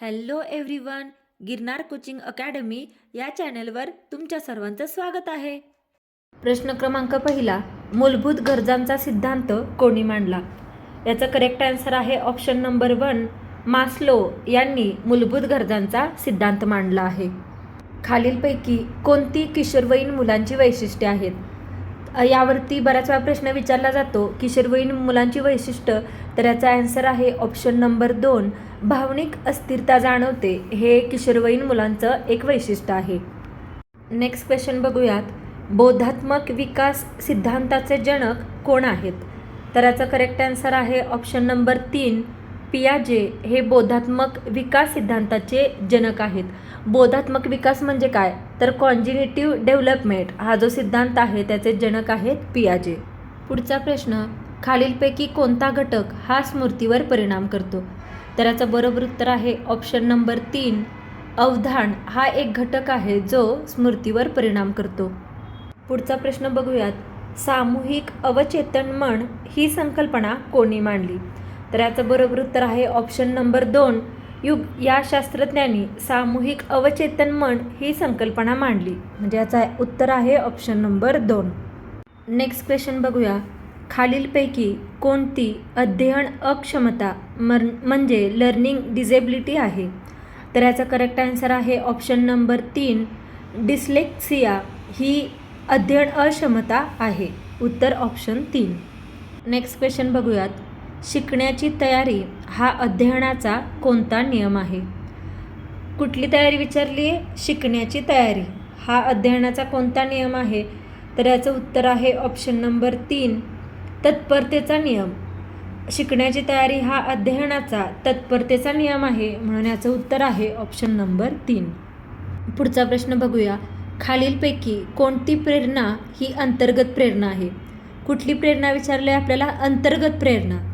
Hello everyone Girnar coaching academy या चॅनलवर तुमच्या सर्वांचं स्वागत आहे. प्रश्न क्रमांक पहिला मूलभूत गरजांचा सिद्धांत कोणी मांडला? याचा करेक्ट आन्सर आहे ऑप्शन नंबर वन मास्लो यांनी मूलभूत गरजांचा सिद्धांत मांडला आहे. खालीलपैकी कोणती किशोरवयीन मुलांची वैशिष्ट्ये आहेत? यावरती बऱ्याच वेळा प्रश्न विचारला जातो. किशोरवयीन मुलांची वैशिष्ट्य तर याचा ॲन्सर आहे ऑप्शन नंबर दोन भावनिक अस्थिरता जाणवते. हे किशोरवयीन मुलांचं एक वैशिष्ट्य आहे. नेक्स्ट क्वेश्चन बघूयात. बोधात्मक विकास सिद्धांताचे जनक कोण आहेत? तर याचा करेक्ट आन्सर आहे ऑप्शन नंबर तीन पियाजे. हे बोधात्मक विकास सिद्धांताचे जनक आहेत. बोधात्मक विकास म्हणजे काय? तर कॉन्जिनेटिव्ह डेव्हलपमेंट हा जो सिद्धांत आहे त्याचे जनक आहेत पियाजे. पुढचा प्रश्न खालीलपैकी कोणता घटक हा स्मृतीवर परिणाम करतो? तर याचं बरोबर उत्तर आहे ऑप्शन नंबर तीन अवधान हा एक घटक आहे जो स्मृतीवर परिणाम करतो. पुढचा प्रश्न बघूयात सामूहिक अवचेतन मन ही संकल्पना कोणी मांडली? तर याचं बरोबर उत्तर आहे ऑप्शन नंबर दोन युग या शास्त्रज्ञांनी सामूहिक अवचेतन मन ही संकल्पना मांडली. म्हणजे याचा उत्तर आहे ऑप्शन नंबर दोन. नेक्स्ट क्वेश्चन बघूया. खालीलपैकी कोणती अध्ययन अक्षमता मर म्हणजे लर्निंग डिझेबिलिटी आहे? तर याचा करेक्ट आन्सर आहे ऑप्शन नंबर तीन. डिस्लेक्सिया ही अध्ययन अक्षमता आहे. उत्तर ऑप्शन तीन. नेक्स्ट क्वेश्चन बघूयात. शिकण्याची तयारी हा अध्ययनाचा कोणता नियम आहे? कुठली तयारी विचारली? आहे शिकण्याची तयारी हा अध्ययनाचा कोणता नियम आहे? तर याचं उत्तर आहे ऑप्शन नंबर तीन तत्परतेचा नियम. शिकण्याची तयारी हा अध्ययनाचा तत्परतेचा नियम आहे म्हणून याचं उत्तर आहे ऑप्शन नंबर तीन. पुढचा प्रश्न बघूया. खालीलपैकी कोणती प्रेरणा ही अंतर्गत प्रेरणा आहे? कुठली प्रेरणा विचारली आहे आपल्याला? अंतर्गत प्रेरणा.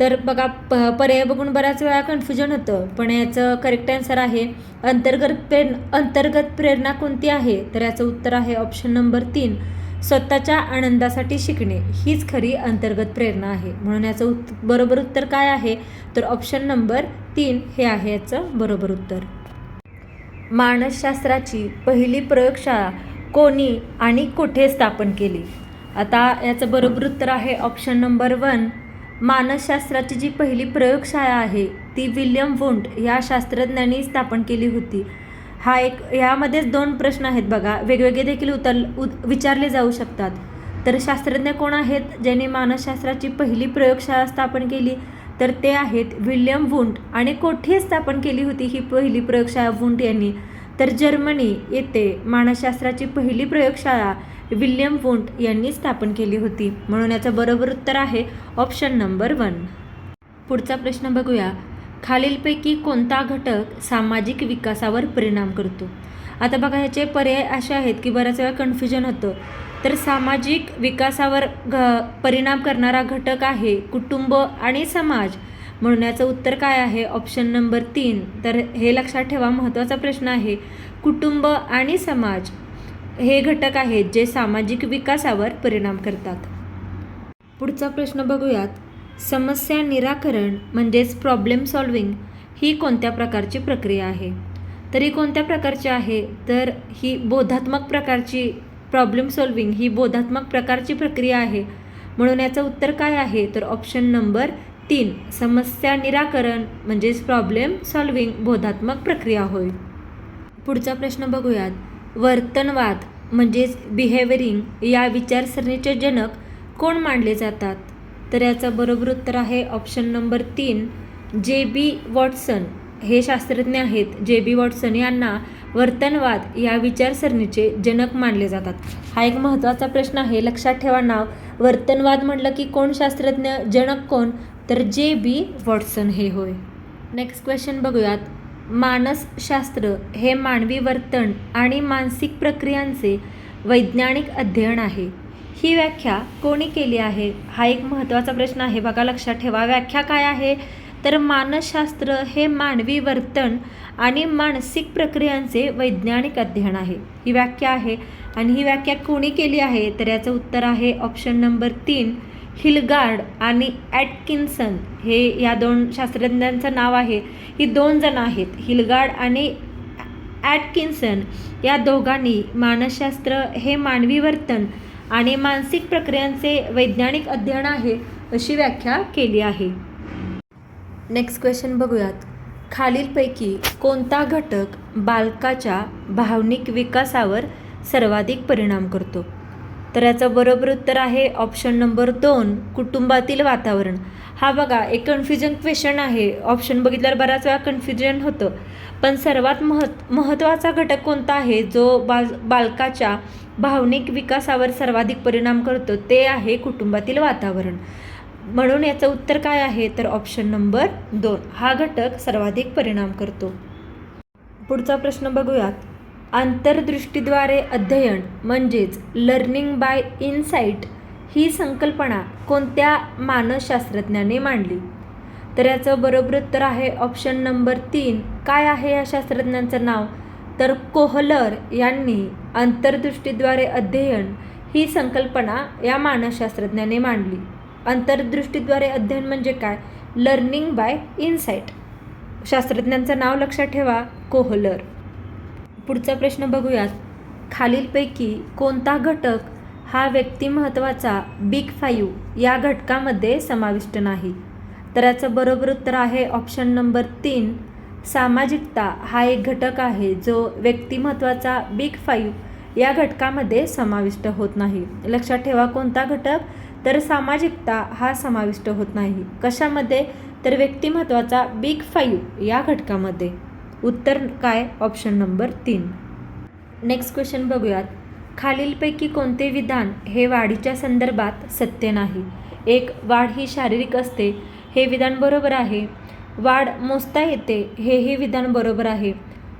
तर बघा प पर्याय बघून बऱ्याच वेळा कन्फ्युजन होतं. पण याचं करेक्ट आन्सर आहे अंतर्गत प्रेर अंतर्गत प्रेरणा कोणती आहे? तर याचं उत्तर आहे ऑप्शन नंबर तीन स्वतःच्या आनंदासाठी शिकणे. हीच खरी अंतर्गत प्रेरणा आहे. म्हणून याचं उत् बरोबर उत्तर काय आहे? तर ऑप्शन नंबर तीन हे आहे याचं बरोबर उत्तर. मानसशास्त्राची पहिली प्रयोगशाळा कोणी आणि कुठे स्थापन केली? आता याचं बरोबर उत्तर आहे ऑप्शन नंबर वन मानसशास्त्राची जी पहिली प्रयोगशाळा आहे ती विल्यम वुंट या शास्त्रज्ञांनी स्थापन केली होती. हा एक यामध्येच दोन प्रश्न आहेत बघा. वेगवेगळे देखील उतर उ विचारले जाऊ शकतात. तर शास्त्रज्ञ कोण आहेत? ज्यांनी मानसशास्त्राची पहिली प्रयोगशाळा स्थापन केली तर ते आहेत विल्यम वुंट आणि कोठे स्थापन केली होती ही पहिली प्रयोगशाळा वुंट यांनी? तर जर्मनी येथे मानसशास्त्राची पहिली प्रयोगशाळा विल्यम वुंट यांनी स्थापन केली होती. म्हणून याचं बरोबर उत्तर आहे ऑप्शन नंबर वन पुढचा प्रश्न बघूया. खालीलपैकी कोणता घटक सामाजिक विकासावर परिणाम करतो? आता बघा ह्याचे पर्याय असे आहेत की बऱ्याच वेळा कन्फ्युजन होतं. तर सामाजिक विकासावर घ परिणाम करणारा घटक आहे कुटुंब आणि समाज. म्हणून याचं उत्तर काय आहे? ऑप्शन नंबर तीन. तर हे लक्षात ठेवा महत्त्वाचा प्रश्न आहे. कुटुंब आणि समाज. हे घटक आहेत जे सामाजिक विकासावर परिणाम करतात. पुढचा प्रश्न बघूयात. समस्या निराकरण म्हणजेच प्रॉब्लेम सॉल्विंग ही कोणत्या प्रकारची प्रक्रिया आहे? तरी कोणत्या प्रकारची आहे? तर ही बोधात्मक प्रकारची प्रॉब्लेम सॉल्विंग ही बोधात्मक प्रकारची प्रक्रिया आहे. म्हणून याचं उत्तर काय आहे? तर ऑप्शन नंबर तीन. समस्या निराकरण म्हणजेच प्रॉब्लेम सॉल्विंग बोधात्मक प्रक्रिया होय. पुढचा प्रश्न बघूयात. वर्तनवाद म्हणजेच बिहेवियरिंग या विचारसरणीचे जनक कोण मानले जातात? तर याचं बरोबर उत्तर आहे ऑप्शन नंबर तीन जे बी वॉटसन हे शास्त्रज्ञ आहेत. जे बी वॉटसन यांना वर्तनवाद या विचारसरणीचे जनक मानले जातात. हा एक महत्त्वाचा प्रश्न आहे. लक्षात ठेवा नाव. वर्तनवाद म्हटलं की कोण शास्त्रज्ञ? जनक कोण? तर जे बी वॉटसन हे होय. नेक्स्ट क्वेश्चन बघूयात. मानसशास्त्र हे मानवी वर्तन आणि मानसिक प्रक्रियांचे वैज्ञानिक अध्ययन आहे. ही व्याख्या कोणी केली आहे? हा एक महत्त्वाचा प्रश्न आहे. बघा लक्षात ठेवा. व्याख्या काय आहे? तर मानसशास्त्र हे मानवी वर्तन आणि मानसिक प्रक्रियांचे वैज्ञानिक अध्ययन आहे. ही व्याख्या आहे. आणि ही व्याख्या कोणी केली आहे? तर याचं उत्तर आहे ऑप्शन नंबर तीन हिलगार्ड आणि ॲटकिन्सन हे या दोन शास्त्रज्ञांचं नाव आहे. ही दोन जण आहेत हिलगार्ड आणि ॲटकिन्सन. या दोघांनी मानसशास्त्र हे मानवी वर्तन आणि मानसिक प्रक्रियांचे वैज्ञानिक अध्ययन आहे अशी व्याख्या केली आहे. नेक्स्ट क्वेश्चन बघूयात. खालीलपैकी कोणता घटक बालकाच्या भावनिक विकासावर सर्वाधिक परिणाम करतो? तर याचं बरोबर उत्तर आहे ऑप्शन नंबर दोन कुटुंबातील वातावरण. हा बघा एक कन्फ्युजन क्वेश्चन आहे. ऑप्शन बघितल्यावर बऱ्याच वेळा कन्फ्युजन होतं. पण सर्वात महत् महत्त्वाचा घटक कोणता आहे? जो बाल बालकाच्या भावनिक विकासावर सर्वाधिक परिणाम करतो ते आहे कुटुंबातील वातावरण. म्हणून याचं उत्तर काय आहे? तर ऑप्शन नंबर दोन. हा घटक सर्वाधिक परिणाम करतो. पुढचा प्रश्न बघूयात. आंतरदृष्टीद्वारे अध्ययन म्हणजेच लर्निंग बाय इनसाईट ही संकल्पना कोणत्या मानसशास्त्रज्ञाने मांडली? तर याचं बरोबर उत्तर आहे ऑप्शन नंबर तीन. काय आहे या शास्त्रज्ञांचं नाव? तर कोहलर यांनी आंतरदृष्टीद्वारे अध्ययन ही संकल्पना या मानसशास्त्रज्ञाने मांडली. अंतर्दृष्टीद्वारे अध्ययन म्हणजे काय? लर्निंग बाय इनसाईट शास्त्रज्ञांचं नाव लक्षात ठेवा कोहलर. पुढचा प्रश्न बघूयात. खालीलपैकी कोणता घटक हा व्यक्तिमत्वाचा बिग फाईव्ह या घटकामध्ये समाविष्ट नाही? तर याचं बरोबर उत्तर आहे ऑप्शन नंबर तीन. सामाजिकता हा एक घटक आहे जो व्यक्तिमत्वाचा बिग फाईव्ह या घटकामध्ये समाविष्ट होत नाही. लक्षात ठेवा कोणता घटक? तर सामाजिकता हा समाविष्ट होत नाही. कशामध्ये? तर व्यक्तिमत्वाचा बिग फाईव्ह या घटकामध्ये. उत्तर काय? ऑप्शन नंबर तीन. नेक्स्ट क्वेश्चन बघूयात. खालीलपैकी कोणते विधान हे वाढीच्या संदर्भात सत्य नाही? एक वाढ ही शारीरिक असते हे विधान बरोबर आहे. वाढ मोजता येते हेही विधान बरोबर आहे.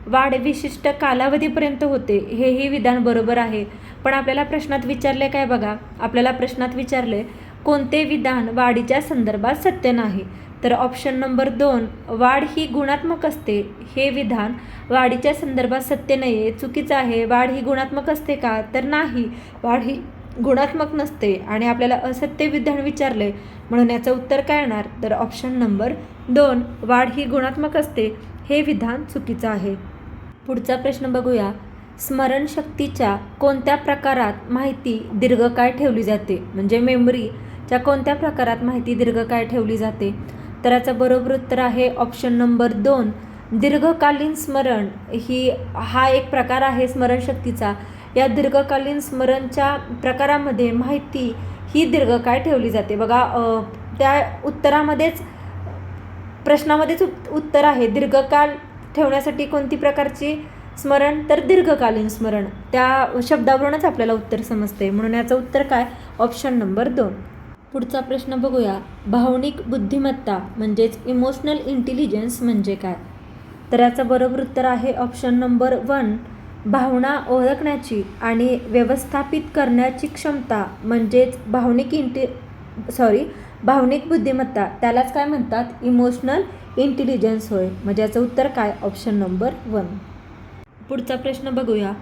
वाढ विशिष्ट कालावधीपर्यंत होते हेही विधान बरोबर आहे. पण आपल्याला प्रश्नात विचारले काय बघा? आपल्याला प्रश्नात विचारले कोणते विधान वाढीच्या संदर्भात सत्य नाही? तर ऑप्शन नंबर दोन वाढ ही गुणात्मक असते हे विधान वाढीच्या संदर्भात सत्य नाही आहे चुकीचं आहे. वाढ ही गुणात्मक असते का? तर नाही. वाढ ही गुणात्मक नसते आणि आपल्याला असत्य विधान विचारले म्हणून याचं उत्तर काय येणार? तर ऑप्शन नंबर दोन वाढ ही गुणात्मक असते हे विधान चुकीचं आहे. पुढचा प्रश्न बघूया. स्मरणशक्तीच्या कोणत्या प्रकारात माहिती दीर्घकाळ ठेवली जाते? म्हणजे मेमरीच्या कोणत्या प्रकारात माहिती दीर्घकाळ ठेवली जाते? तर याचं बरोबर उत्तर आहे ऑप्शन नंबर दोन. दीर्घकालीन स्मरण ही हा एक प्रकार आहे स्मरणशक्तीचा. या दीर्घकालीन स्मरणच्या प्रकारामध्ये माहिती ही दीर्घकाळ ठेवली जाते. बघा त्या उत्तरामध्येच प्रश्नामध्येच उत- उत्तर आहे. दीर्घकाळ ठेवण्यासाठी कोणती प्रकारची स्मरण? तर दीर्घकालीन स्मरण. त्या शब्दावरूनच आपल्याला उत्तर समजते. म्हणून याचं उत्तर काय? ऑप्शन नंबर दोन. पुढचा प्रश्न बघूया. भावनिक बुद्धिमत्ता म्हणजेच इमोशनल इंटेलिजन्स म्हणजे काय? तर याचं बरोबर उत्तर आहे ऑप्शन नंबर वन भावना ओळखण्याची आणि व्यवस्थापित करण्याची क्षमता म्हणजेच भावनिक इंटे सॉरी भावनिक बुद्धिमत्ता. त्यालाच काय म्हणतात? इमोशनल इंटेलिजन्स होय. म्हणजे याचं उत्तर काय? ऑप्शन नंबर वन पुढचा प्रश्न बघूया.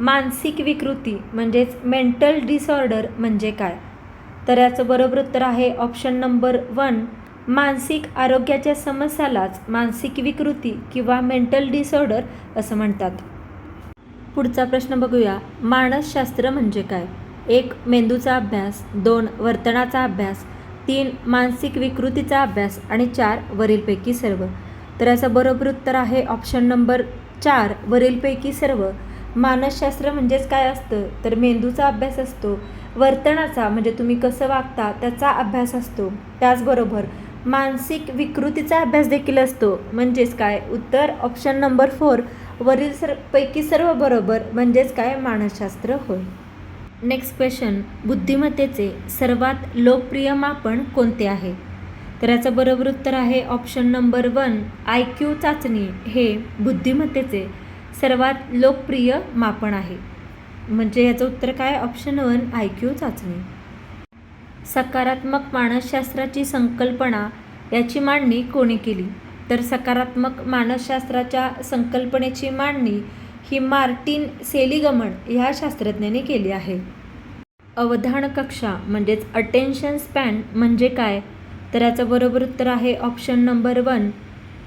मानसिक विकृती म्हणजेच मेंटल डिसऑर्डर म्हणजे काय? तर याचं बरोबर उत्तर आहे ऑप्शन नंबर वन मानसिक आरोग्याच्या समस्यालाच मानसिक विकृती किंवा मेंटल डिसऑर्डर असं म्हणतात. पुढचा प्रश्न बघूया. मानसशास्त्र म्हणजे काय? एक मेंदूचा अभ्यास. दोन वर्तनाचा अभ्यास. तीन मानसिक विकृतीचा अभ्यास. आणि चार वरीलपैकी सर्व. तर याचं बरोबर उत्तर आहे ऑप्शन नंबर चार वरीलपैकी सर्व. मानसशास्त्र म्हणजेच काय असतं? तर मेंदूचा अभ्यास असतो. वर्तनाचा म्हणजे तुम्ही कसं वागता त्याचा अभ्यास असतो. त्याचबरोबर मानसिक विकृतीचा अभ्यास देखील असतो. म्हणजेच काय? उत्तर ऑप्शन नंबर फोर वरील सर पैकी सर्व बरोबर म्हणजेच काय? मानसशास्त्र होय. नेक्स्ट क्वेश्चन बुद्धिमत्तेचे सर्वात लोकप्रिय मापन कोणते आहे? तर याचं बरोबर उत्तर आहे option number one I Q चाचणी. हे बुद्धिमत्तेचे सर्वात लोकप्रिय मापन आहे. म्हणजे याचं उत्तर काय? ऑप्शन वन आय क्यू चाचणी. सकारात्मक मानसशास्त्राची संकल्पना याची मांडणी कोणी केली? तर सकारात्मक मानसशास्त्राच्या संकल्पनेची मांडणी ही मार्टिन सेलिगमन ह्या शास्त्रज्ञाने केली आहे. अवधान कक्षा म्हणजेच अटेन्शन स्पॅन म्हणजे काय? तर याचं बरोबर उत्तर आहे ऑप्शन नंबर वन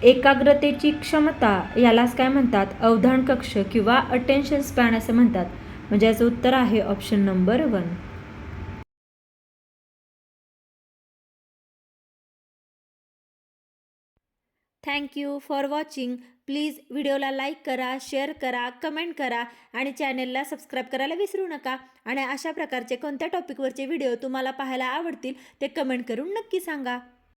एकाग्रतेची क्षमता यालाच काय म्हणतात? अवधान कक्ष किंवा अटेन्शन स्पॅन असं म्हणतात. म्हणजे याचं उत्तर आहे option number one thank you for watching please व्हिडिओला लाईक करा शेअर करा कमेंट करा आणि चॅनेलला सबस्क्राईब करायला विसरू नका. आणि अशा प्रकारचे कोणत्या टॉपिकवरचे व्हिडिओ तुम्हाला पाहायला आवडतील ते कमेंट करून नक्की सांगा.